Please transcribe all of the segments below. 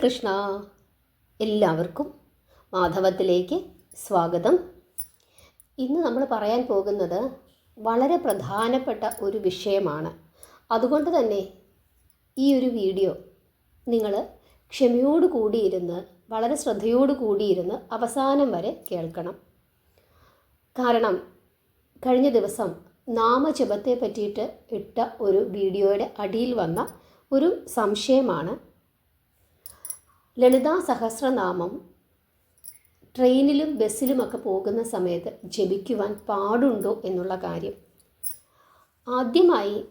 കൃഷ്ണ. എല്ലാവർക്കും മാധവത്തിലേക്ക് സ്വാഗതം. ഇന്ന് നമ്മൾ പറയാൻ പോകുന്നത് വളരെ പ്രധാനപ്പെട്ട ഒരു വിഷയമാണ്. അതുകൊണ്ട് തന്നെ ഈ ഒരു വീഡിയോ നിങ്ങൾ ക്ഷമയോട് കൂടിയിരുന്ന് വളരെ ശ്രദ്ധയോട് കൂടിയിരുന്ന് അവസാനം വരെ കേൾക്കണം. കാരണം കഴിഞ്ഞ ദിവസം നാമജപത്തെ പറ്റിയിട്ട് ഇട്ട ഒരു വീഡിയോയുടെ അടിയിൽ വന്ന ഒരു സംശയമാണ് ലളിതാ സഹസ്രനാമം. ട്രെയിനിലും ബസ്സിലുമൊക്കെ പോകുന്ന സമയത്ത് ജപിക്കുവാൻ പാടുണ്ടോ എന്നുള്ള കാര്യം. ആദ്യമായി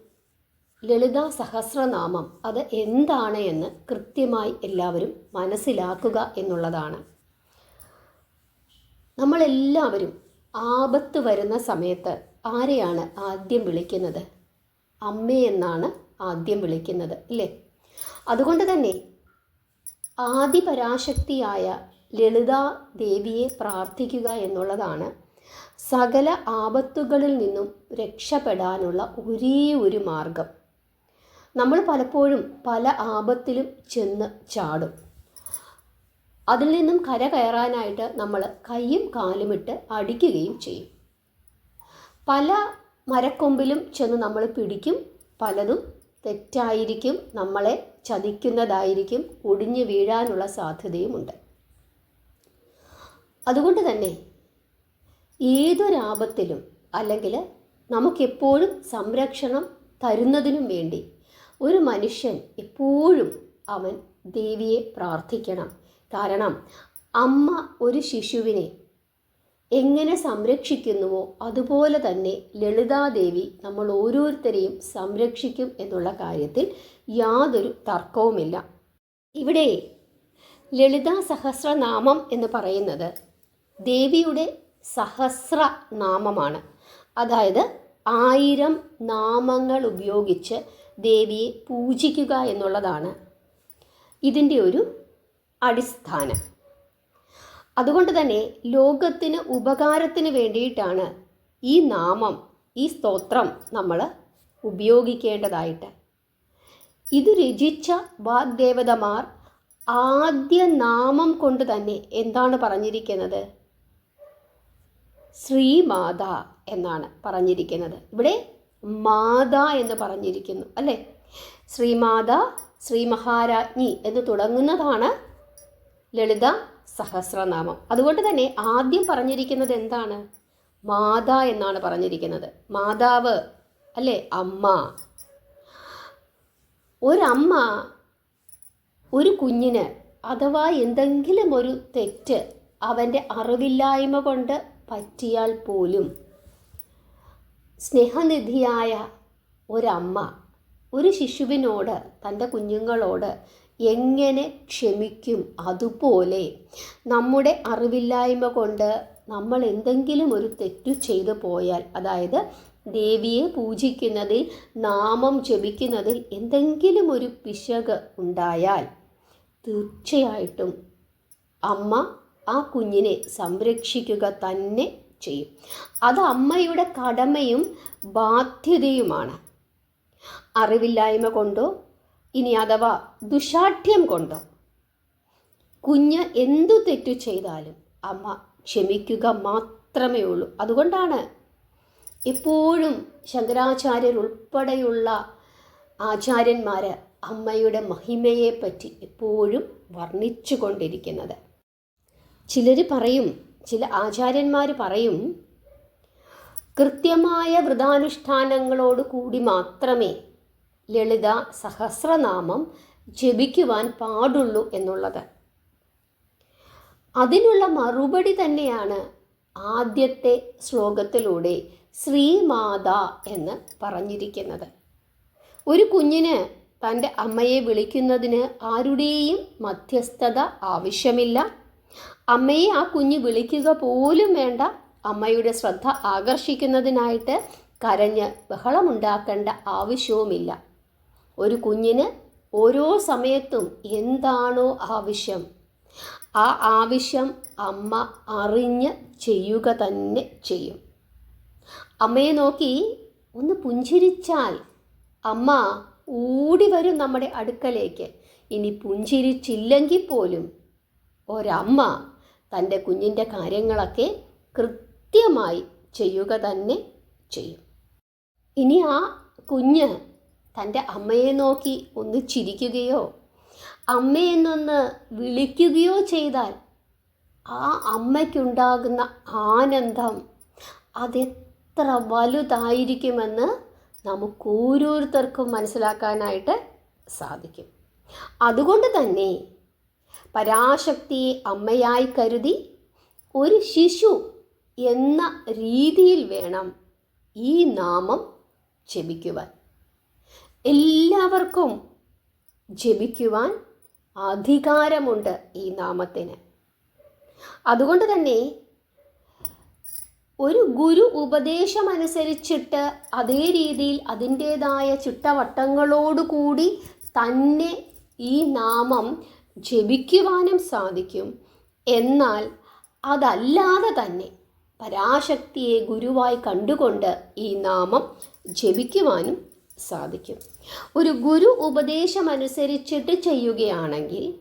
ലളിതാ സഹസ്രനാമം അത് എന്താണ് എന്ന് കൃത്യമായി എല്ലാവരും മനസ്സിലാക്കുക എന്നുള്ളതാണ്. നമ്മളെല്ലാവരും ആപത്ത് വരുന്ന സമയത്ത് ആരെയാണ് ആദ്യം വിളിക്കുന്നത്? അമ്മയെന്നാണ് ആദ്യം വിളിക്കുന്നത് അല്ലേ? അതുകൊണ്ട് തന്നെ ആദിപരാശക്തിയായ ലളിതാ ദേവിയെ പ്രാർത്ഥിക്കുക എന്നുള്ളതാണ്. സകല ആപത്തുകളിൽ നിന്നും രക്ഷപ്പെടാനുള്ള ഒരേ ഒരു മാർഗം. നമ്മൾ പലപ്പോഴും പല ആപത്തിലും ചെന്ന് ചാടും. അതിൽ നിന്നും കര കയറാനായിട്ട് നമ്മൾ കൈയും കാലുമിട്ട് അടിക്കുകയും ചെയ്യും. പല മരക്കൊമ്പിലും ചെന്ന് നമ്മൾ പിടിക്കും പലതും തെറ്റായിരിക്കും നമ്മളെ ചതിക്കുന്നതായിരിക്കും ഒടിഞ്ഞു വീഴാനുള്ള സാധ്യതയുമുണ്ട്. അതുകൊണ്ട് തന്നെ ഏതൊരാപത്തിലും അല്ലെങ്കിൽ നമുക്കെപ്പോഴും സംരക്ഷണം തരുന്നതിനും വേണ്ടി ഒരു മനുഷ്യൻ എപ്പോഴും അവൻ ദേവിയെ പ്രാർത്ഥിക്കണം. കാരണം അമ്മ ഒരു ശിശുവിനെ എങ്ങനെ സംരക്ഷിക്കുന്നുവോ അതുപോലെ തന്നെ ലളിതാദേവി നമ്മൾ ഓരോരുത്തരെയും സംരക്ഷിക്കും എന്നുള്ള കാര്യത്തിൽ യാതൊരു തർക്കവുമില്ല. ഇവിടെ ലളിതാ സഹസ്രനാമം എന്ന് പറയുന്നത് ദേവിയുടെ സഹസ്രനാമമാണ്. അതായത് ആയിരം നാമങ്ങൾ ഉപയോഗിച്ച് ദേവിയെ പൂജിക്കുക എന്നുള്ളതാണ് ഇതിന്റെ ഒരു അടിസ്ഥാനം. അതുകൊണ്ട് തന്നെ ലോകത്തിന് ഉപകാരത്തിന് വേണ്ടിയിട്ടാണ് ഈ നാമം ഈ സ്തോത്രം നമ്മൾ ഉപയോഗിക്കേണ്ടതായിട്ട്. ഇത് രചിച്ച വാഗ്ദേവതമാർ ആദ്യ നാമം കൊണ്ട് തന്നെ എന്താണ് പറഞ്ഞിരിക്കുന്നത്? ശ്രീമാത എന്നാണ് പറഞ്ഞിരിക്കുന്നത്. ഇവിടെ മാത എന്ന് പറഞ്ഞിരിക്കുന്നു അല്ലേ? ശ്രീമാത ശ്രീ മഹാരാജ്ഞി എന്ന് തുടങ്ങുന്നതാണ് ലളിത സഹസ്രനാമം. അതുകൊണ്ട് തന്നെ ആദ്യം പറഞ്ഞിരിക്കുന്നത് എന്താണ്? മാതാ എന്നാണ് പറഞ്ഞിരിക്കുന്നത്. മാതാവ് അല്ലേ? അമ്മ. ഒരമ്മ ഒരു കുഞ്ഞിന് അഥവാ എന്തെങ്കിലും ഒരു തെറ്റ് അവന്റെ അറിവില്ലായ്മ കൊണ്ട് പറ്റിയാൽ പോലും സ്നേഹനിധിയായ ഒരമ്മ ഒരു ശിശുവിനോട് തന്റെ കുഞ്ഞുങ്ങളോട് എങ്ങനെ ക്ഷമിക്കും? അതുപോലെ നമ്മുടെ അറിവില്ലായ്മ കൊണ്ട് നമ്മൾ എന്തെങ്കിലും ഒരു തെറ്റു ചെയ്തു പോയാൽ അതായത് ദേവിയെ പൂജിക്കുന്നതിൽ നാമം ജപിക്കുന്നതിൽ എന്തെങ്കിലും ഒരു പിശക് ഉണ്ടായാൽ തീർച്ചയായിട്ടും അമ്മ ആ കുഞ്ഞിനെ സംരക്ഷിക്കുക തന്നെ ചെയ്യും. അത് അമ്മയുടെ കടമയും ബാധ്യതയുമാണ്. അറിവില്ലായ്മ കൊണ്ടോ ഇനി അഥവാ ദുശാഠ്യം കൊണ്ടോ കുഞ്ഞ് എന്തു തെറ്റു ചെയ്താലും അമ്മ ക്ഷമിക്കുക മാത്രമേ ഉള്ളൂ. അതുകൊണ്ടാണ് എപ്പോഴും ശങ്കരാചാര്യർ ഉൾപ്പെടെയുള്ള ആചാര്യന്മാർ അമ്മയുടെ മഹിമയെപ്പറ്റി എപ്പോഴും വർണിച്ചു കൊണ്ടിരിക്കുന്നത്. ചിലർ പറയും ചില ആചാര്യന്മാർ പറയും കൃത്യമായ വ്രതാനുഷ്ഠാനങ്ങളോട് കൂടി മാത്രമേ ലളിത സഹസ്രനാമം ജപിക്കുവാൻ പാടുള്ളൂ എന്നുള്ളത്. അതിനുള്ള മറുപടി തന്നെയാണ് ആദ്യത്തെ ശ്ലോകത്തിലൂടെ ശ്രീമാത എന്ന് പറഞ്ഞിരിക്കുന്നത്. ഒരു കുഞ്ഞിന് തന്റെ അമ്മയെ വിളിക്കുന്നതിന് ആരുടെയും മധ്യസ്ഥത ആവശ്യമില്ല. അമ്മയെ ആ കുഞ്ഞ് വിളിക്കുക പോലും വേണ്ട. അമ്മയുടെ ശ്രദ്ധ ആകർഷിക്കുന്നതിനായിട്ട് കരഞ്ഞ് ബഹളമുണ്ടാക്കേണ്ട ആവശ്യവുമില്ല. ഒരു കുഞ്ഞിന് ഓരോ സമയത്തും എന്താണോ ആവശ്യം. ആ ആവശ്യം അമ്മ അറിഞ്ഞ് ചെയ്യുക തന്നെ ചെയ്യും. അമ്മയെ നോക്കി ഒന്ന് പുഞ്ചിരിച്ചാൽ അമ്മ ഓടി വരും നമ്മുടെ അടുക്കലേക്ക്. ഇനി പുഞ്ചിരിച്ചില്ലെങ്കിൽ പോലും ഒരമ്മ തന്റെ കുഞ്ഞിന്റെ കാര്യങ്ങളൊക്കെ കൃത്യമായി ചെയ്യുക തന്നെ ചെയ്യും. ഇനി ആ കുഞ്ഞ് തന്റെ അമ്മയെ നോക്കി ഒന്ന് ചിരിക്കുകയോ അമ്മയെന്നൊന്ന് വിളിക്കുകയോ ചെയ്താൽ ആ അമ്മയ്ക്കുണ്ടാകുന്ന ആനന്ദം അതെത്ര വലുതായിരിക്കുമെന്ന് നമുക്ക് ഓരോരുത്തർക്കും മനസ്സിലാക്കാനായിട്ട് സാധിക്കും. അതുകൊണ്ട് തന്നെ പരാശക്തിയെ അമ്മയായി കരുതി ഒരു ശിശു എന്ന രീതിയിൽ വേണം ഈ നാമം ജപിക്കുവാൻ. എല്ലാവർക്കും ജപിക്കുവാൻ അധികാരമുണ്ട് ഈ നാമത്തിന്. അതുകൊണ്ട് തന്നെ ഒരു ഗുരു ഉപദേശമനുസരിച്ചിട്ട് അതേ രീതിയിൽ അതിന്റേതായ ചിട്ടവട്ടങ്ങളോടുകൂടി തന്നെ ഈ നാമം ജപിക്കുവാനും സാധിക്കും. എന്നാൽ അതല്ലാതെ തന്നെ പരാശക്തിയെ ഗുരുവായി കണ്ടുകൊണ്ട് ഈ നാമം ജപിക്കുവാനും സാധിക്കും. ഒരു ഗുരു ഉപദേശമനുസരിച്ചിട്ട് ചെയ്യുകയാണെങ്കിൽ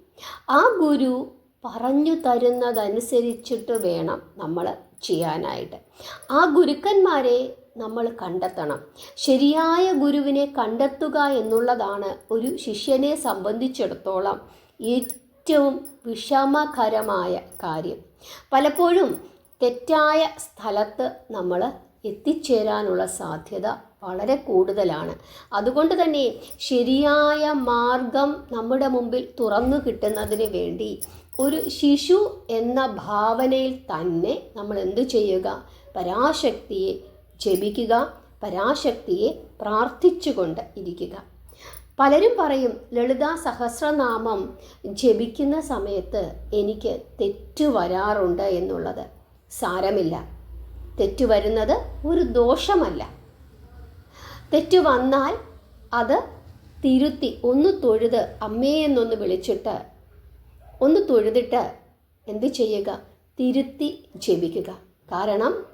ആ ഗുരു പറഞ്ഞു തരുന്നതനുസരിച്ചിട്ട് വേണം നമ്മൾ ചെയ്യാനായിട്ട്. ആ ഗുരുക്കന്മാരെ നമ്മൾ കണ്ടെത്തണം. ശരിയായ ഗുരുവിനെ കണ്ടെത്തുക എന്നുള്ളതാണ് ഒരു ശിഷ്യനെ സംബന്ധിച്ചിടത്തോളം ഏറ്റവും വിഷമകരമായ കാര്യം. പലപ്പോഴും തെറ്റായ സ്ഥലത്ത് നമ്മൾ എത്തിച്ചേരാനുള്ള സാധ്യത വളരെ കൂടുതലാണ്. അതുകൊണ്ട് തന്നെ ശരിയായ മാർഗം നമ്മുടെ മുമ്പിൽ തുറന്നു കിട്ടുന്നതിന് വേണ്ടി ഒരു ശിശു എന്ന ഭാവനയിൽ തന്നെ നമ്മൾ എന്തു ചെയ്യുക? പരാശക്തിയെ ജപിക്കുക പരാശക്തിയെ പ്രാർത്ഥിച്ചുകൊണ്ട് ഇരിക്കുക. പലരും പറയും ലളിതാ സഹസ്രനാമം ജപിക്കുന്ന സമയത്ത് എനിക്ക് തെറ്റ് വരാറുണ്ട് എന്നുള്ളത് സാരമില്ല. തെറ്റ് വരുന്നത് ഒരു ദോഷമല്ല. തെറ്റു വന്നാൽ അത് തിരുത്തി ഒന്ന് തൊഴുത് അമ്മേ എന്നൊന്ന് വിളിച്ചിട്ട് ഒന്ന് തൊഴുതിട്ട് എന്ത് ചെയ്യുക? തിരുത്തി ജപിക്കുക. കാരണം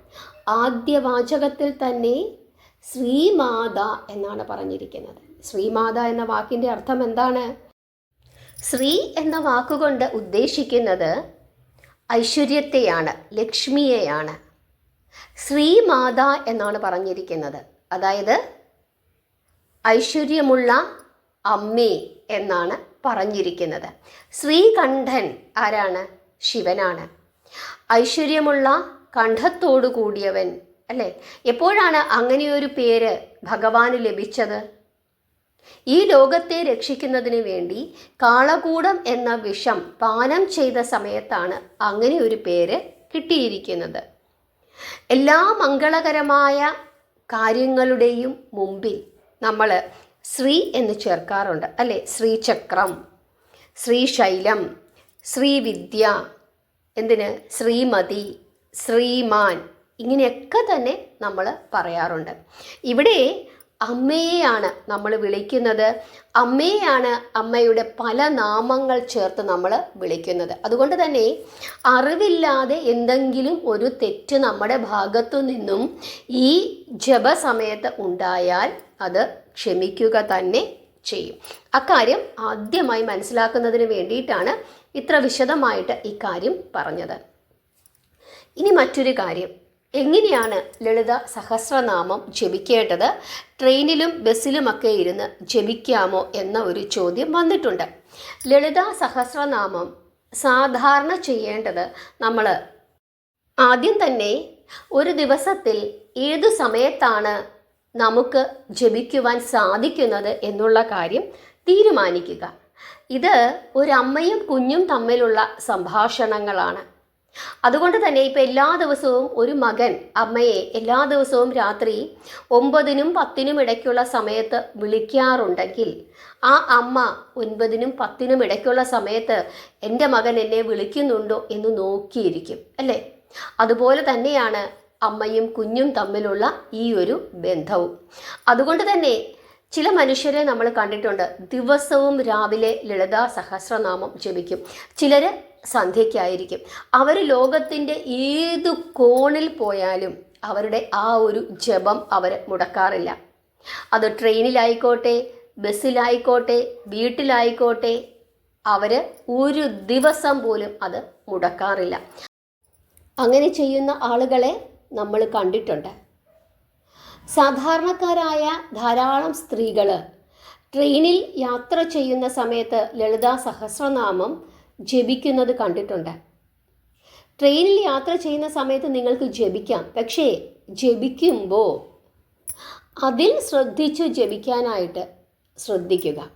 ആദ്യ വാചകത്തിൽ തന്നെ ശ്രീമാത എന്നാണ് പറഞ്ഞിരിക്കുന്നത്. ശ്രീമാത എന്ന വാക്കിന്റെ അർത്ഥം എന്താണ്? ശ്രീ എന്ന വാക്കുകൊണ്ട് ഉദ്ദേശിക്കുന്നത് ഐശ്വര്യത്തെയാണ് ലക്ഷ്മിയെയാണ്. ശ്രീമാത എന്നാണ് പറഞ്ഞിരിക്കുന്നത്. അതായത് ഐശ്വര്യമുള്ള അമ്മേ എന്നാണ് പറഞ്ഞിരിക്കുന്നത്. ശ്രീകണ്ഠൻ ആരാണ്? ശിവനാണ്. ഐശ്വര്യമുള്ള കണ്ഠത്തോടു കൂടിയവൻ അല്ലേ? എപ്പോഴാണ് അങ്ങനെയൊരു പേര് ഭഗവാന് ലഭിച്ചത്? ഈ ലോകത്തെ രക്ഷിക്കുന്നതിന് വേണ്ടി കാളകൂടം എന്ന വിഷം പാനം ചെയ്ത സമയത്താണ് അങ്ങനെ ഒരു പേര് കിട്ടിയിരിക്കുന്നത്. എല്ലാ മംഗളകരമായ കാര്യങ്ങളുടെയും മുമ്പിൽ നമ്മൾ ശ്രീ എന്ന് ചേർക്കാറുണ്ട്. അല്ലേ? ശ്രീചക്രം ശ്രീശൈലം ശ്രീവിദ്യ എന്തിന്? ശ്രീമതി ശ്രീമാൻ ഇങ്ങനെയൊക്കെ തന്നെ നമ്മൾ പറയാറുണ്ട്. ഇവിടെ അമ്മയെയാണ് നമ്മൾ വിളിക്കുന്നത്. അമ്മയെയാണ് അമ്മയുടെ പല നാമങ്ങൾ ചേർത്ത് നമ്മൾ വിളിക്കുന്നത്. അതുകൊണ്ട് തന്നെ അറിവില്ലാതെ എന്തെങ്കിലും ഒരു തെറ്റ് നമ്മുടെ ഭാഗത്തു നിന്നും ഈ ജപസമയത്ത് ഉണ്ടായാൽ അത് ക്ഷമിക്കുക തന്നെ ചെയ്യും. അക്കാര്യം ആദ്യമായി മനസ്സിലാക്കുന്നതിന് വേണ്ടിയിട്ടാണ് ഇത്ര വിശദമായിട്ട് ഈ കാര്യം പറഞ്ഞത്. ഇനി മറ്റൊരു കാര്യം. എങ്ങനെയാണ് ലളിത സഹസ്രനാമം ജപിക്കേണ്ടത്? ട്രെയിനിലും ബസ്സിലുമൊക്കെ ഇരുന്ന് ജപിക്കാമോ എന്ന ഒരു ചോദ്യം വന്നിട്ടുണ്ട്. ലളിത സഹസ്രനാമം സാധാരണ ചെയ്യേണ്ടത് നമ്മൾ ആദ്യം തന്നെ ഒരു ദിവസത്തിൽ ഏതു സമയത്താണ് നമുക്ക് ജപിക്കുവാൻ സാധിക്കുന്നത് എന്നുള്ള കാര്യം തീരുമാനിക്കുക. ഇത് ഒരമ്മയും കുഞ്ഞും തമ്മിലുള്ള സംഭാഷണങ്ങളാണ്. അതുകൊണ്ട് തന്നെ ഇപ്പം എല്ലാ ദിവസവും ഒരു മകൻ അമ്മയെ എല്ലാ ദിവസവും രാത്രി ഒമ്പതിനും പത്തിനും ഇടയ്ക്കുള്ള സമയത്ത് വിളിക്കാറുണ്ടെങ്കിൽ ആ അമ്മ ഒൻപതിനും പത്തിനും ഇടയ്ക്കുള്ള സമയത്ത് എന്റെ മകൻ എന്നെ വിളിക്കുന്നുണ്ടോ എന്ന് നോക്കിയിരിക്കും അല്ലേ? അതുപോലെ തന്നെയാണ് അമ്മയും കുഞ്ഞും തമ്മിലുള്ള ഈ ഒരു ബന്ധവും. അതുകൊണ്ട് തന്നെ ചില മനുഷ്യരെ നമ്മൾ കണ്ടിട്ടുണ്ട് ദിവസവും രാവിലെ ലളിതാ സഹസ്രനാമം ജപിക്കും. ചിലർ സന്ധ്യയ്ക്കായിരിക്കും. അവർ ലോകത്തിന്റെ ഏതു കോണിൽ പോയാലും അവരുടെ ആ ഒരു ജപം അവർ മുടക്കാറില്ല. അത് ട്രെയിനിലായിക്കോട്ടെ ബസ്സിലായിക്കോട്ടെ വീട്ടിലായിക്കോട്ടെ അവർ ഒരു ദിവസം പോലും അത് മുടക്കാറില്ല. അങ്ങനെ ചെയ്യുന്ന ആളുകളെ നമ്മൾ കണ്ടിട്ടുണ്ട്. സാധാരണക്കാരായ ധാരാളം സ്ത്രീകൾ ട്രെയിനിൽ യാത്ര ചെയ്യുന്ന സമയത്ത് ലളിതാ സഹസ്രനാമം ജപിക്കുന്നത് കണ്ടിട്ടുണ്ട്. ട്രെയിനിൽ യാത്ര ചെയ്യുന്ന സമയത്ത് നിങ്ങൾക്ക് ജപിക്കാം. പക്ഷേ ജപിക്കുമ്പോൾ അതിൽ ശ്രദ്ധിച്ച് ജപിക്കാനായിട്ട് ശ്രദ്ധിക്കുക.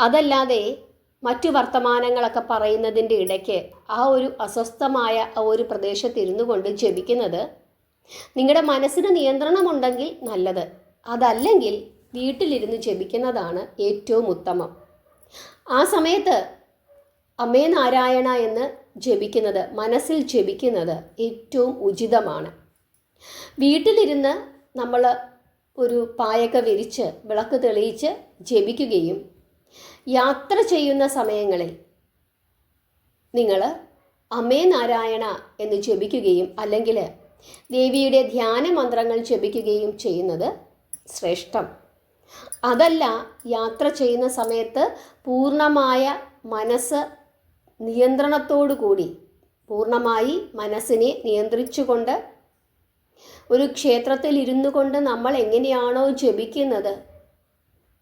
അതല്ലാതെ മറ്റു വർത്തമാനങ്ങളൊക്കെ പറയുന്നതിന്റെ ഇടയ്ക്ക് ആ ഒരു അസ്വസ്ഥമായ ആ ഒരു പ്രദേശത്ത് ഇരുന്നു കൊണ്ട് ജപിക്കുന്നത് നിങ്ങളുടെ മനസ്സിന് നിയന്ത്രണമുണ്ടെങ്കിൽ നല്ലത്. അതല്ലെങ്കിൽ വീട്ടിലിരുന്ന് ജപിക്കുന്നതാണ് ഏറ്റവും ഉത്തമം. ആ സമയത്ത് അമ്മേ നാരായണ എന്ന് ജപിക്കുന്നത് മനസ്സിൽ ജപിക്കുന്നത് ഏറ്റവും ഉചിതമാണ്. വീട്ടിലിരുന്ന് നമ്മൾ ഒരു പായക വിരിച്ച് വിളക്ക് തെളിയിച്ച് ജപിക്കുകയും യാത്ര ചെയ്യുന്ന സമയങ്ങളിൽ നിങ്ങൾ അമ്മേ നാരായണ എന്ന് ജപിക്കുകയും അല്ലെങ്കിൽ ദേവിയുടെ ധ്യാന മന്ത്രങ്ങൾ ജപിക്കുകയും ചെയ്യുന്നത് ശ്രേഷ്ഠം. അതല്ല യാത്ര ചെയ്യുന്ന സമയത്ത് പൂർണമായ മനസ്സ് നിയന്ത്രണത്തോടു കൂടി പൂർണമായി മനസ്സിനെ നിയന്ത്രിച്ചുകൊണ്ട് ഒരു ക്ഷേത്രത്തിൽ ഇരുന്നു കൊണ്ട് നമ്മൾ എങ്ങനെയാണോ ജപിക്കുന്നത്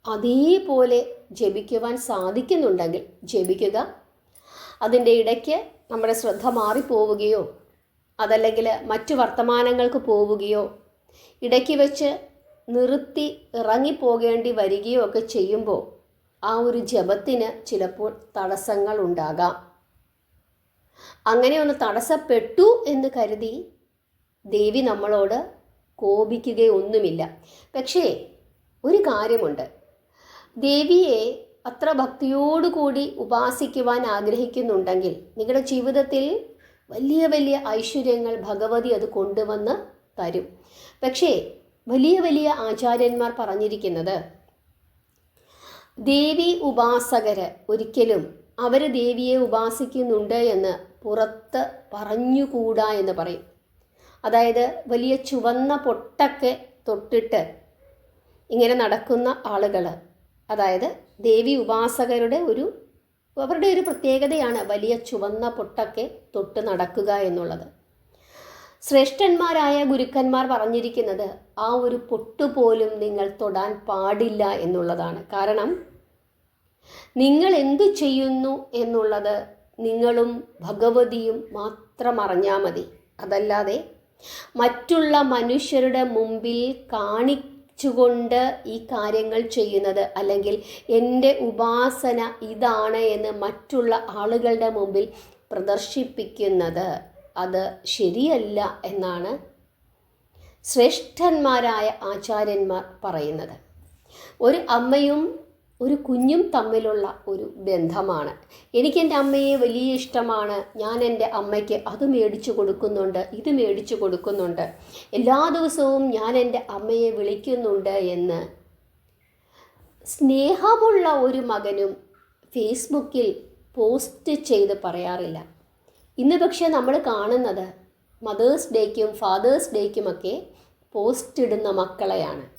അതേപോലെ ജപിക്കുവാൻ സാധിക്കുന്നുണ്ടെങ്കിൽ ജപിക്കുക. അതിന്റെ ഇടയ്ക്ക് നമ്മുടെ ശ്രദ്ധ മാറിപ്പോവുകയോ അതല്ലെങ്കിൽ മറ്റു വർത്തമാനങ്ങൾക്ക് പോവുകയോ ഇടയ്ക്ക് വെച്ച് നിർത്തി ഇറങ്ങിപ്പോകേണ്ടി വരികയോ ഒക്കെ ചെയ്യുമ്പോൾ ആ ഒരു ജപത്തിന് ചിലപ്പോൾ തടസ്സങ്ങൾ ഉണ്ടാകാം. അങ്ങനെ ഒന്ന് തടസ്സപ്പെട്ടു എന്ന് കരുതി ദേവി നമ്മളോട് കോപിക്കുകയൊന്നുമില്ല പക്ഷേ ഒരു കാര്യമുണ്ട്. ദേവിയെ അത്ര ഭക്തിയോടുകൂടി ഉപാസിക്കുവാൻ ആഗ്രഹിക്കുന്നുണ്ടെങ്കിൽ നിങ്ങളുടെ ജീവിതത്തിൽ വലിയ വലിയ ഐശ്വര്യങ്ങൾ ഭഗവതി അത് കൊണ്ടുവന്ന് തരും. പക്ഷേ വലിയ വലിയ ആചാര്യന്മാർ പറഞ്ഞിരിക്കുന്നത് ദേവി ഉപാസകര് ഒരിക്കലും അവർ ദേവിയെ ഉപാസിക്കുന്നുണ്ട് എന്ന് പുറത്ത് പറഞ്ഞുകൂടാ എന്ന് പറയും. അതായത് വലിയ ചുവന്ന പൊട്ടൊക്കെ തൊട്ടിട്ട് ഇങ്ങനെ നടക്കുന്ന ആളുകൾ അതായത് ദേവി ഉപാസകരുടെ ഒരു അവരുടെ ഒരു പ്രത്യേകതയാണ് വലിയ ചുവന്ന പൊട്ടൊക്കെ തൊട്ട് നടക്കുക എന്നുള്ളത്. ശ്രേഷ്ഠന്മാരായ ഗുരുക്കന്മാർ പറഞ്ഞിരിക്കുന്നത് ആ ഒരു പൊട്ടുപോലും നിങ്ങൾ തൊടാൻ പാടില്ല എന്നുള്ളതാണ്. കാരണം നിങ്ങൾ എന്തു ചെയ്യുന്നു എന്നുള്ളത് നിങ്ങളും ഭഗവതിയും മാത്രം അറിഞ്ഞാൽ മതി. അതല്ലാതെ മറ്റുള്ള മനുഷ്യരുടെ മുമ്പിൽ കാണിച്ചുകൊണ്ട് ഈ കാര്യങ്ങൾ ചെയ്യുന്നത് അല്ലെങ്കിൽ എന്റെ ഉപാസന ഇതാണ് എന്ന് മറ്റുള്ള ആളുകളുടെ മുമ്പിൽ പ്രദർശിപ്പിക്കുന്നത് അത് ശരിയല്ല എന്നാണ് ശ്രേഷ്ഠന്മാരായ ആചാര്യന്മാർ പറയുന്നത്. ഒരു അമ്മയും ഒരു കുഞ്ഞും തമ്മിലുള്ള ഒരു ബന്ധമാണ്. എനിക്ക് എന്റെ അമ്മയെ വലിയ ഇഷ്ടമാണ്. ഞാൻ എന്റെ അമ്മയ്ക്ക് അത് മേടിച്ചു കൊടുക്കുന്നുണ്ട് ഇത് മേടിച്ചു കൊടുക്കുന്നുണ്ട്. എല്ലാ ദിവസവും ഞാൻ എന്റെ അമ്മയെ വിളിക്കുന്നുണ്ട് എന്ന് സ്നേഹമുള്ള ഒരു മകനും ഫേസ്ബുക്കിൽ പോസ്റ്റ് ചെയ്ത് പറയാറില്ല. ഇന്ന് പക്ഷേ നമ്മൾ കാണുന്നത് മദേഴ്സ് ഡേക്കും ഫാദേഴ്സ് ഡേക്കുമൊക്കെ പോസ്റ്റ് ഇടുന്ന മക്കളെയാണ്.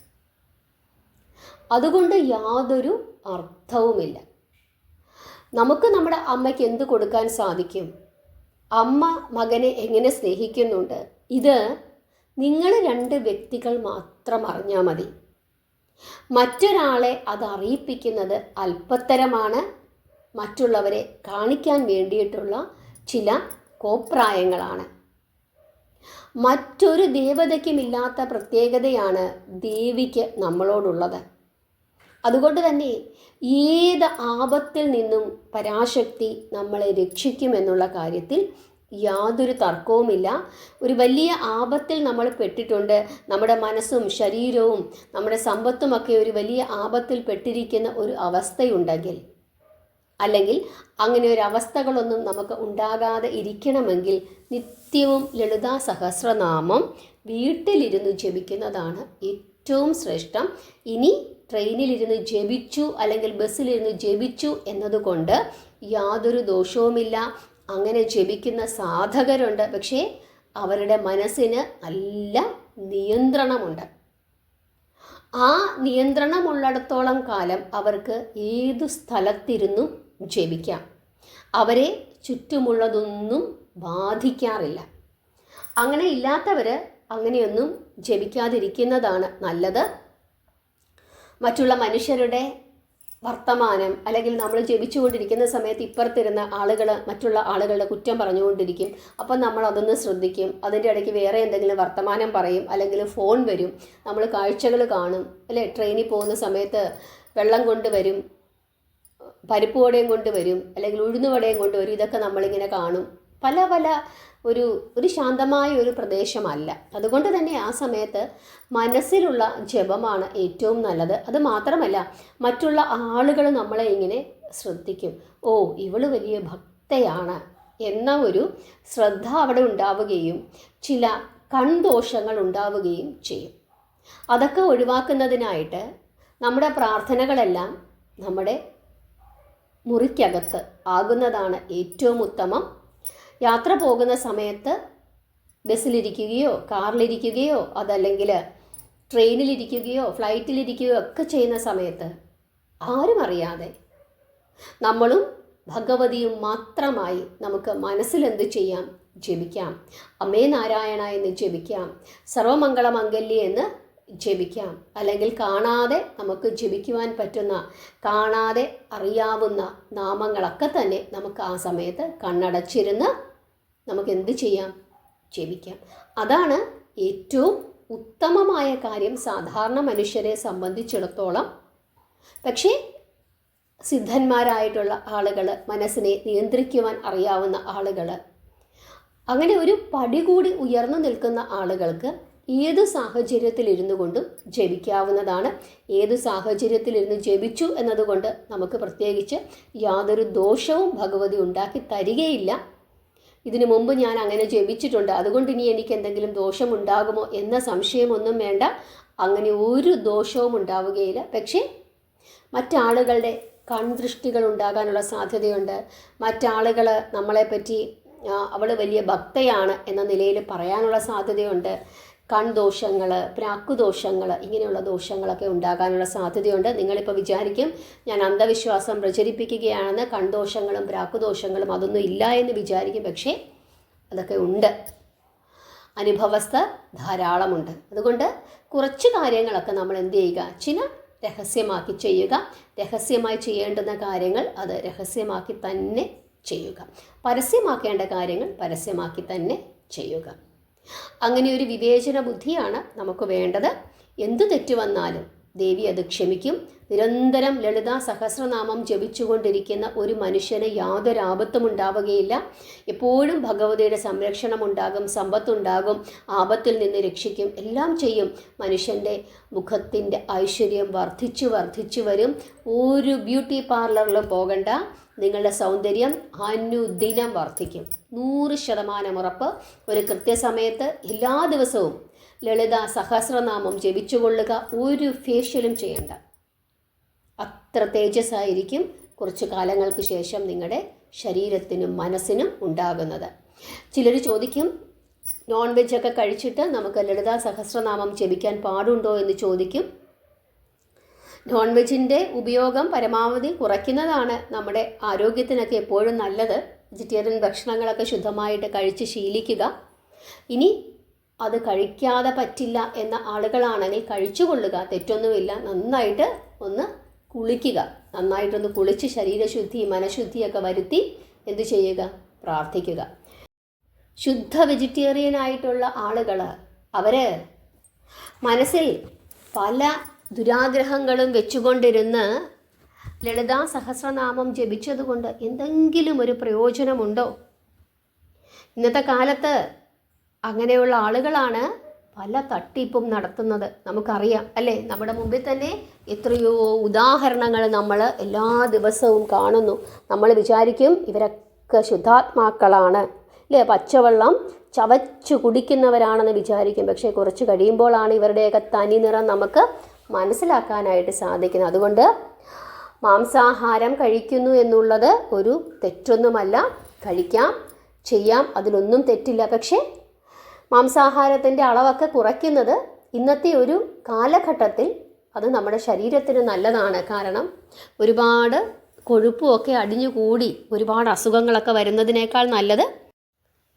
അതുകൊണ്ട് യാതൊരു അർത്ഥവുമില്ല. നമുക്ക് നമ്മുടെ അമ്മയ്ക്ക് എന്ത് കൊടുക്കാൻ സാധിക്കും? അമ്മ മകനെ എങ്ങനെ സ്നേഹിക്കുന്നുണ്ട്? ഇത് നിങ്ങൾ രണ്ട് വ്യക്തികൾ മാത്രം അറിഞ്ഞാൽ മതി. മറ്റൊരാളെ അത് അറിയിപ്പിക്കുന്നത് അല്പത്തരമാണ്. മറ്റുള്ളവരെ കാണിക്കാൻ വേണ്ടിയിട്ടുള്ള ചില കോപ്രായങ്ങളാണ്. മറ്റൊരു ദേവതയ്ക്കുമില്ലാത്ത പ്രത്യേകതയാണ് ദേവിക്ക് നമ്മളോടുള്ളത്. അതുകൊണ്ട് തന്നെ ഏത് ആപത്തിൽ നിന്നും പരാശക്തി നമ്മളെ രക്ഷിക്കുമെന്നുള്ള കാര്യത്തിൽ യാതൊരു തർക്കവുമില്ല. ഒരു വലിയ ആപത്തിൽ നമ്മൾ പെട്ടിട്ടുണ്ട്. നമ്മുടെ മനസ്സും ശരീരവും നമ്മുടെ സമ്പത്തുമൊക്കെ ഒരു വലിയ ആപത്തിൽ പെട്ടിരിക്കുന്ന ഒരു അവസ്ഥയുണ്ടെങ്കിൽ അല്ലെങ്കിൽ അങ്ങനെ ഒരു അവസ്ഥകളൊന്നും നമുക്ക് ഉണ്ടാകാതെ ഇരിക്കണമെങ്കിൽ നിത്യവും ലളിതാ സഹസ്രനാമം വീട്ടിലിരുന്ന് ജപിക്കുന്നതാണ് ഏറ്റവും ശ്രേഷ്ഠം. ഇനി ട്രെയിനിലിരുന്ന് ജപിച്ചു അല്ലെങ്കിൽ ബസ്സിലിരുന്ന് ജപിച്ചു എന്നതുകൊണ്ട് യാതൊരു ദോഷവുമില്ല. അങ്ങനെ ജപിക്കുന്ന സാധകരുണ്ട്. പക്ഷേ അവരുടെ മനസ്സിന് നല്ല നിയന്ത്രണമുണ്ട്. ആ നിയന്ത്രണമുള്ളിടത്തോളം കാലം അവർക്ക് ഏതു സ്ഥലത്തിരുന്നും ജപിക്കാം. അവരെ ചുറ്റുമുള്ളതൊന്നും ബാധിക്കാറില്ല. അങ്ങനെ ഇല്ലാത്തവർ അങ്ങനെയൊന്നും ജപിക്കാതിരിക്കുന്നതാണ് നല്ലത്. മറ്റുള്ള മനുഷ്യരുടെ വർത്തമാനം അല്ലെങ്കിൽ നമ്മൾ ജപിച്ചുകൊണ്ടിരിക്കുന്ന സമയത്ത് ഇപ്പുറത്തിരുന്ന ആളുകൾ മറ്റുള്ള ആളുകളുടെ കുറ്റം പറഞ്ഞുകൊണ്ടിരിക്കും. അപ്പം നമ്മൾ അതൊന്ന് ശ്രദ്ധിക്കും. അതിന്റെ ഇടയ്ക്ക് വേറെ എന്തെങ്കിലും വർത്തമാനം പറയും അല്ലെങ്കിൽ ഫോൺ വരും. നമ്മൾ കാഴ്ചകൾ കാണും. അല്ലേ? ട്രെയിനിൽ പോകുന്ന സമയത്ത് വെള്ളം കൊണ്ടുവരും പരിപ്പ് വടയും കൊണ്ടുവരും അല്ലെങ്കിൽ ഉഴുന്നുവടയും കൊണ്ടുവരും ഇതൊക്കെ നമ്മളിങ്ങനെ കാണും. പല പല ഒരു ഒരു ശാന്തമായ ഒരു പ്രദേശമല്ല. അതുകൊണ്ട് തന്നെ ആ സമയത്ത് മനസ്സിലുള്ള ജപമാണ് ഏറ്റവും നല്ലത്. അത് മാത്രമല്ല മറ്റുള്ള ആളുകൾ നമ്മളെ ഇങ്ങനെ ശ്രദ്ധിക്കും. ഓ ഇവൾ വലിയ ഭക്തയാണ് എന്ന ഒരു ശ്രദ്ധ അവിടെ ഉണ്ടാവുകയും ചില കൺദോഷങ്ങൾ ഉണ്ടാവുകയും ചെയ്യും. അതൊക്കെ ഒഴിവാക്കുന്നതിനായിട്ട് നമ്മുടെ പ്രാർത്ഥനകളെല്ലാം നമ്മുടെ മുറിക്കകത്ത് ആകുന്നതാണ് ഏറ്റവും ഉത്തമം. യാത്ര പോകുന്ന സമയത്ത് ബസ്സിലിരിക്കുകയോ കാറിലിരിക്കുകയോ അതല്ലെങ്കിൽ ട്രെയിനിലിരിക്കുകയോ ഫ്ലൈറ്റിലിരിക്കുകയോ ഒക്കെ ചെയ്യുന്ന സമയത്ത് ആരും അറിയാതെ നമ്മളും ഭഗവതിയും മാത്രമായി നമുക്ക് മനസ്സിലെന്ത് ചെയ്യാം? ജപിക്കാം. അമ്മേ നാരായണ എന്ന് ജപിക്കാം. സർവമംഗളമംഗല്യ എന്ന് ജപിക്കാം. അല്ലെങ്കിൽ കാണാതെ നമുക്ക് ജപിക്കുവാൻ പറ്റുന്ന കാണാതെ അറിയാവുന്ന നാമങ്ങളൊക്കെ തന്നെ നമുക്ക് ആ സമയത്ത് കണ്ണടച്ചിരുന്ന് നമുക്ക് എന്ത് ചെയ്യാം? ജപിക്കാം അതാണ് ഏറ്റവും ഉത്തമമായ കാര്യം സാധാരണ മനുഷ്യരെ സംബന്ധിച്ചിടത്തോളം. പക്ഷേ സിദ്ധന്മാരായിട്ടുള്ള ആളുകൾ മനസ്സിനെ നിയന്ത്രിക്കുവാൻ അറിയാവുന്ന ആളുകൾ അങ്ങനെ ഒരു പടി കൂടി ഉയർന്നു നിൽക്കുന്ന ആളുകൾക്ക് ഏത് സാഹചര്യത്തിലിരുന്നു കൊണ്ടും ജപിക്കാവുന്നതാണ്. ഏത് സാഹചര്യത്തിലിരുന്ന് ജപിച്ചു എന്നതുകൊണ്ട് നമുക്ക് പ്രത്യേകിച്ച് യാതൊരു ദോഷവും ഭഗവതി ഉണ്ടാക്കി തരികയില്ല. ഇതിനു മുമ്പ് ഞാൻ അങ്ങനെ ജപിച്ചിട്ടുണ്ട്. അതുകൊണ്ട് ഇനി എനിക്ക് എന്തെങ്കിലും ദോഷമുണ്ടാകുമോ എന്ന സംശയമൊന്നും വേണ്ട. അങ്ങനെ ഒരു ദോഷവും ഉണ്ടാവുകയില്ല. പക്ഷേ മറ്റാളുകളുടെ കൺദൃഷ്ടികൾ ഉണ്ടാകാനുള്ള സാധ്യതയുണ്ട്. മറ്റാളുകൾ നമ്മളെപ്പറ്റി അവൾ വലിയ ഭക്തയാണ് എന്ന നിലയിൽ പറയാനുള്ള സാധ്യതയുണ്ട്. കൺദോഷങ്ങൾ പ്രാക്കുദോഷങ്ങൾ ഇങ്ങനെയുള്ള ദോഷങ്ങളൊക്കെ ഉണ്ടാകാനുള്ള സാധ്യതയുണ്ട്. നിങ്ങളിപ്പോൾ വിചാരിക്കും ഞാൻ അന്ധവിശ്വാസം പ്രചരിപ്പിക്കുകയാണെന്ന് കൺദോഷങ്ങളും പ്രാക്കുദോഷങ്ങളും അതൊന്നും ഇല്ല എന്ന് വിചാരിക്കും. പക്ഷേ അതൊക്കെ ഉണ്ട്. അനുഭവസ്ഥ ധാരാളമുണ്ട്. അതുകൊണ്ട് കുറച്ച് കാര്യങ്ങളൊക്കെ നമ്മൾ എന്ത് ചെയ്യുക? ചില രഹസ്യമാക്കി ചെയ്യുക. രഹസ്യമായി ചെയ്യേണ്ടുന്ന കാര്യങ്ങൾ അത് രഹസ്യമാക്കി തന്നെ ചെയ്യുക. പരസ്യമാക്കേണ്ട കാര്യങ്ങൾ പരസ്യമാക്കി തന്നെ ചെയ്യുക. അങ്ങനെ ഒരു വിവേചന ബുദ്ധിയാണ് നമുക്ക് വേണ്ടത്. എന്തു തെറ്റ് വന്നാലും ദേവി അത് ക്ഷമിക്കും. നിരന്തരം ലളിതാ സഹസ്രനാമം ജപിച്ചുകൊണ്ടിരിക്കുന്ന ഒരു മനുഷ്യന് യാതൊരു ആപത്തും ഉണ്ടാവുകയില്ല. എപ്പോഴും ഭഗവതിയുടെ സംരക്ഷണം ഉണ്ടാകും സമ്പത്തുണ്ടാകും ആപത്തിൽ നിന്ന് രക്ഷിക്കും എല്ലാം ചെയ്യും. മനുഷ്യന്റെ മുഖത്തിന്റെ ഐശ്വര്യം വർദ്ധിച്ചു വർദ്ധിച്ചു വരും. ഒരു ബ്യൂട്ടി പാർലറിലും പോകണ്ട. നിങ്ങളുടെ സൗന്ദര്യം അനുദിനം വർദ്ധിക്കും. നൂറ് ശതമാനം ഉറപ്പ്. ഒരു കൃത്യസമയത്ത് എല്ലാ ദിവസവും ലളിത സഹസ്രനാമം ജപിച്ചുകൊള്ളുക ഒരു ഫേഷ്യലും ചെയ്യണ്ട. അത്ര തേജസ്സായിരിക്കും കുറച്ച് കാലങ്ങൾക്ക് ശേഷം നിങ്ങളുടെ ശരീരത്തിനും മനസ്സിനും ഉണ്ടാകുന്നത്. ചിലർ ചോദിക്കും നോൺ വെജൊക്കെ കഴിച്ചിട്ട് നമുക്ക് ലളിത സഹസ്രനാമം ജപിക്കാൻ പാടുണ്ടോ എന്ന് ചോദിക്കും. നോൺ വെജിന്റെ ഉപയോഗം പരമാവധി കുറയ്ക്കുന്നതാണ് നമ്മുടെ ആരോഗ്യത്തിനൊക്കെ എപ്പോഴും നല്ലത്. വെജിറ്റേറിയൻ ഭക്ഷണങ്ങളൊക്കെ ശുദ്ധമായിട്ട് കഴിച്ച് ശീലിക്കുക. ഇനി അത് കഴിക്കാതെ പറ്റില്ല എന്ന ആളുകളാണെങ്കിൽ കഴിച്ചുകൊള്ളുക. തെറ്റൊന്നുമില്ല. നന്നായിട്ട് ഒന്ന് കുളിക്കുക. നന്നായിട്ടൊന്ന് കുളിച്ച് ശരീരശുദ്ധി മനഃശുദ്ധിയൊക്കെ വരുത്തി എന്തു ചെയ്യുക? പ്രാർത്ഥിക്കുക. ശുദ്ധ വെജിറ്റേറിയൻ ആയിട്ടുള്ള ആളുകൾ അവർ മനസ്സിൽ പല ദുരാഗ്രഹങ്ങളും വെച്ചുകൊണ്ടിരുന്ന് ലളിതാ സഹസ്രനാമം ജപിച്ചതുകൊണ്ട് എന്തെങ്കിലും ഒരു പ്രയോജനമുണ്ടോ? ഇന്നത്തെ കാലത്ത് അങ്ങനെയുള്ള ആളുകളാണ് പല തട്ടിപ്പും നടത്തുന്നത്. നമുക്കറിയാം അല്ലേ? നമ്മുടെ മുമ്പിൽ തന്നെ എത്രയോ ഉദാഹരണങ്ങൾ നമ്മൾ എല്ലാ ദിവസവും കാണുന്നു. നമ്മൾ വിചാരിക്കും ഇവരൊക്കെ ശുദ്ധാത്മാക്കളാണ് അല്ലേ? പച്ചവെള്ളം ചവച്ചു കുടിക്കുന്നവരാണെന്ന് വിചാരിക്കും. പക്ഷേ കുറച്ച് കഴിയുമ്പോഴാണ് ഇവരുടെയൊക്കെ തനി നിറം നമുക്ക് മനസ്സിലാക്കാനായിട്ട് സാധിക്കുന്നത്. അതുകൊണ്ട് മാംസാഹാരം കഴിക്കുന്നു എന്നുള്ളത് ഒരു തെറ്റൊന്നുമല്ല. കഴിക്കാം ചെയ്യാം. അതിലൊന്നും തെറ്റില്ല. പക്ഷേ മാംസാഹാരത്തിന്റെ അളവൊക്കെ കുറയ്ക്കുന്നത് ഇന്നത്തെ ഒരു കാലഘട്ടത്തിൽ അത് നമ്മുടെ ശരീരത്തിന് നല്ലതാണ്. കാരണം ഒരുപാട് കൊഴുപ്പും ഒക്കെ അടിഞ്ഞുകൂടി ഒരുപാട് അസുഖങ്ങളൊക്കെ വരുന്നതിനേക്കാൾ നല്ലത്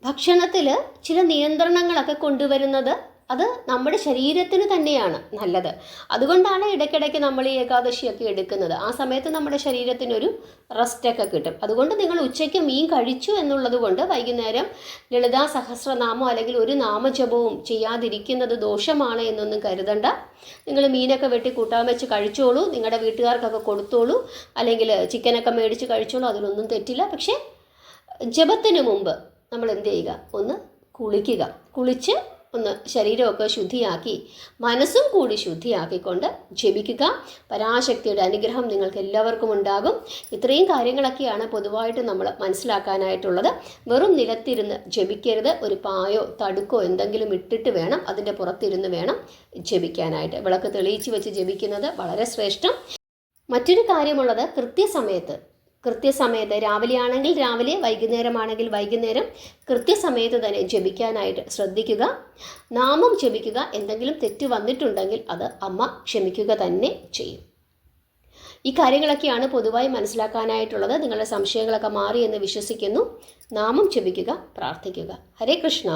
ഭക്ഷണത്തിൽ ചില നിയന്ത്രണങ്ങളൊക്കെ കൊണ്ടുവരുന്നത് അത് നമ്മുടെ ശരീരത്തിന് തന്നെയാണ് നല്ലത്. അതുകൊണ്ടാണ് ഇടയ്ക്കിടയ്ക്ക് നമ്മൾ ഈ ഏകാദശിയൊക്കെ എടുക്കുന്നത്. ആ സമയത്ത് നമ്മുടെ ശരീരത്തിനൊരു റെസ്റ്റൊക്കെ കിട്ടും. അതുകൊണ്ട് നിങ്ങൾ ഉച്ചയ്ക്ക് മീൻ കഴിച്ചു എന്നുള്ളത് കൊണ്ട് വൈകുന്നേരം ലളിതാ സഹസ്രനാമോ അല്ലെങ്കിൽ ഒരു നാമജപവും ചെയ്യാതിരിക്കുന്നത് ദോഷമാണ് എന്നൊന്നും കരുതണ്ട. നിങ്ങൾ മീനൊക്കെ വെട്ടി കൂട്ടാൻ വെച്ച് കഴിച്ചോളൂ. നിങ്ങളുടെ വീട്ടുകാർക്കൊക്കെ കൊടുത്തോളൂ. അല്ലെങ്കിൽ ചിക്കനൊക്കെ മേടിച്ച് കഴിച്ചോളൂ. അതിലൊന്നും തെറ്റില്ല. പക്ഷേ ജപത്തിന് മുമ്പ് നമ്മൾ എന്ത് ചെയ്യുക? ഒന്ന് കുളിക്കുക. കുളിച്ച് ഒന്ന് ശരീരമൊക്കെ ശുദ്ധിയാക്കി മനസ്സും കൂടി ശുദ്ധിയാക്കിക്കൊണ്ട് ജപിക്കുക. പരാശക്തിയുടെ അനുഗ്രഹം നിങ്ങൾക്ക് എല്ലാവർക്കും ഉണ്ടാകും. ഇത്രയും കാര്യങ്ങളൊക്കെയാണ് പൊതുവായിട്ട് നമ്മൾ മനസ്സിലാക്കാനായിട്ടുള്ളത്. വെറും നിലത്തിരുന്ന് ജപിക്കരുത്. ഒരു പായോ തടുക്കോ എന്തെങ്കിലും ഇട്ടിട്ട് വേണം അതിന്റെ പുറത്തിരുന്ന് വേണം ജപിക്കാനായിട്ട്. വിളക്ക് തെളിയിച്ച് വെച്ച് ജപിക്കുന്നത് വളരെ ശ്രേഷ്ഠം. മറ്റൊരു കാര്യമുള്ളത് കൃത്യസമയത്ത് കൃത്യസമയത്ത് രാവിലെ ആണെങ്കിൽ രാവിലെ വൈകുന്നേരമാണെങ്കിൽ വൈകുന്നേരം കൃത്യസമയത്ത് തന്നെ ജപിക്കാനായിട്ട് ശ്രദ്ധിക്കുക. നാമം ജപിക്കുക. എന്തെങ്കിലും തെറ്റ് വന്നിട്ടുണ്ടെങ്കിൽ അത് അമ്മ ക്ഷമിക്കുക തന്നെ ചെയ്യും. ഈ കാര്യങ്ങളൊക്കെയാണ് പൊതുവായി മനസ്സിലാക്കാനായിട്ടുള്ളത്. നിങ്ങളുടെ സംശയങ്ങളൊക്കെ മാറി എന്ന് വിശ്വസിക്കുന്നു. നാമം ജപിക്കുക പ്രാർത്ഥിക്കുക. ഹരേ കൃഷ്ണ.